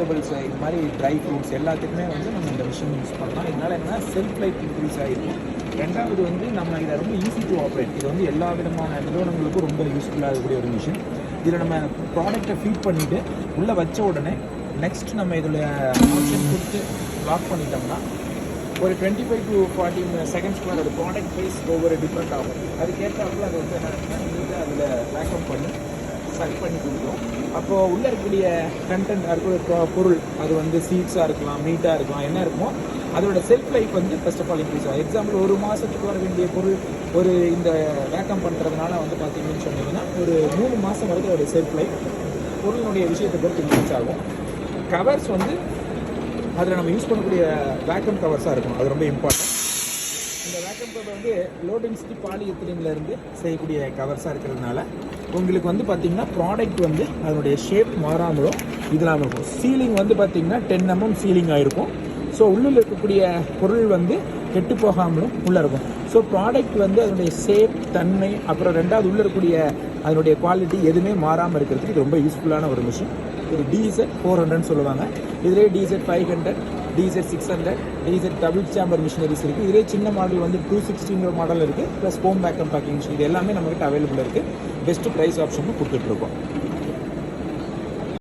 Vegetables இது மாதிரி dry fruits எல்லாத்துக்குமே வந்து நம்ம இந்த மிஷின் யூஸ் பண்ணலாம். இதனால் என்ன செல்ஃப் லைஃப் இன்க்ரீஸ் ஆகிருக்கும் ரெண்டாவது வந்து நம்ம இதை ரொம்ப ஈஸி டு ஆப்ரேட் இது வந்து எல்லா விதமான நிறுவனங்களுக்கும் ரொம்ப யூஸ்ஃபுல்லாக இருக்கக்கூடிய ஒரு மிஷின் இதில் நம்ம ப்ராடக்டை ஃபீட் பண்ணிவிட்டு உள்ளே வச்ச உடனே நெக்ஸ்ட் நம்ம இதில் ஆப்ஷன் கொடுத்து லாக் பண்ணிட்டோம்னா ஒரு டுவெண்ட்டி ஃபைவ் டு ஃபார்ட்டி செகண்ட்ஸ்க்குள்ள அதோட ப்ராடக்ட் ப்ரைஸ் ஒவ்வொரு டிஃப்ரெண்ட் ஆகும். அதுக்கேற்றாப்புல அது வந்து என்ன அதில் சக் பண்ணி கொடுக்கும் அப்போது உள்ளே இருக்கக்கூடிய கண்டென்ட் இருக்கக்கூடிய பொருள் அது வந்து சீட்ஸாக இருக்கலாம் மீட்டாக இருக்கலாம் என்ன இருக்குமோ அதோட செல்ஃப் லைஃப் வந்து ஃபர்ஸ்ட் ஆஃப் ஆல் இன்க்ரீஸ் ஆகும். எக்ஸாம்பிள் ஒரு மாதத்துக்கு வர வேண்டிய பொருள் ஒரு இந்த வேக்கம் பண்ணுறதுனால வந்து பார்த்தீங்கன்னு சொன்னீங்கன்னா ஒரு மூணு மாதம் வரைக்கும் அதோட செல்ஃப் லைஃப் பொருளினுடைய விஷயத்தை பொறுத்து இன்க்ரீஸ் ஆகும். கவர்ஸ் வந்து அதில் நம்ம யூஸ் பண்ணக்கூடிய வேக்கம் கவர்ஸாக இருக்கும். அது ரொம்ப இம்பார்ட்டன்ட் இந்த வேக்கம் கவர் வந்து லோ டென்சிட்டி பாலிஎத்திலின்ல செய்யக்கூடிய கவர்ஸாக இருக்கிறதுனால உங்களுக்கு வந்து பார்த்தீங்கன்னா ப்ராடக்ட் வந்து அதனுடைய ஷேப் மாறாமலும் இதெல்லாம் இருக்கும். சீலிங் வந்து பார்த்தீங்கன்னா டென் எம்எம் mm சீலிங் ஆகிருக்கும் ஸோ உள்ளில் இருக்கக்கூடிய பொருள் வந்து கெட்டு போகாமலும் உள்ளே இருக்கும். ஸோ ப்ராடக்ட் வந்து அதனுடைய ஷேப் தன்மை அப்புறம் ரெண்டாவது உள்ளே இருக்கக்கூடிய அதனுடைய குவாலிட்டி எதுவுமே மாறாமல் இருக்கிறதுக்கு இது ரொம்ப யூஸ்ஃபுல்லான ஒரு மிஷின் இது டிசெட் ஃபோர் ஹண்ட்ரட்னு சொல்லுவாங்க. இதிலே D Z five hundred D Z six hundred D Z double chamber machineries இருக்குது இதே சின்ன மாடல் வந்து டூ சிக்ஸ்டிங்கிற மாடல் இருக்குது plus home vacuum packing machine இது எல்லாமே நம்மகிட்ட அவைலபிள் இருக்குது பெஸ்ட் ப்ரைஸ் ஆப்ஷனும் கொடுத்துட்ருக்கோம்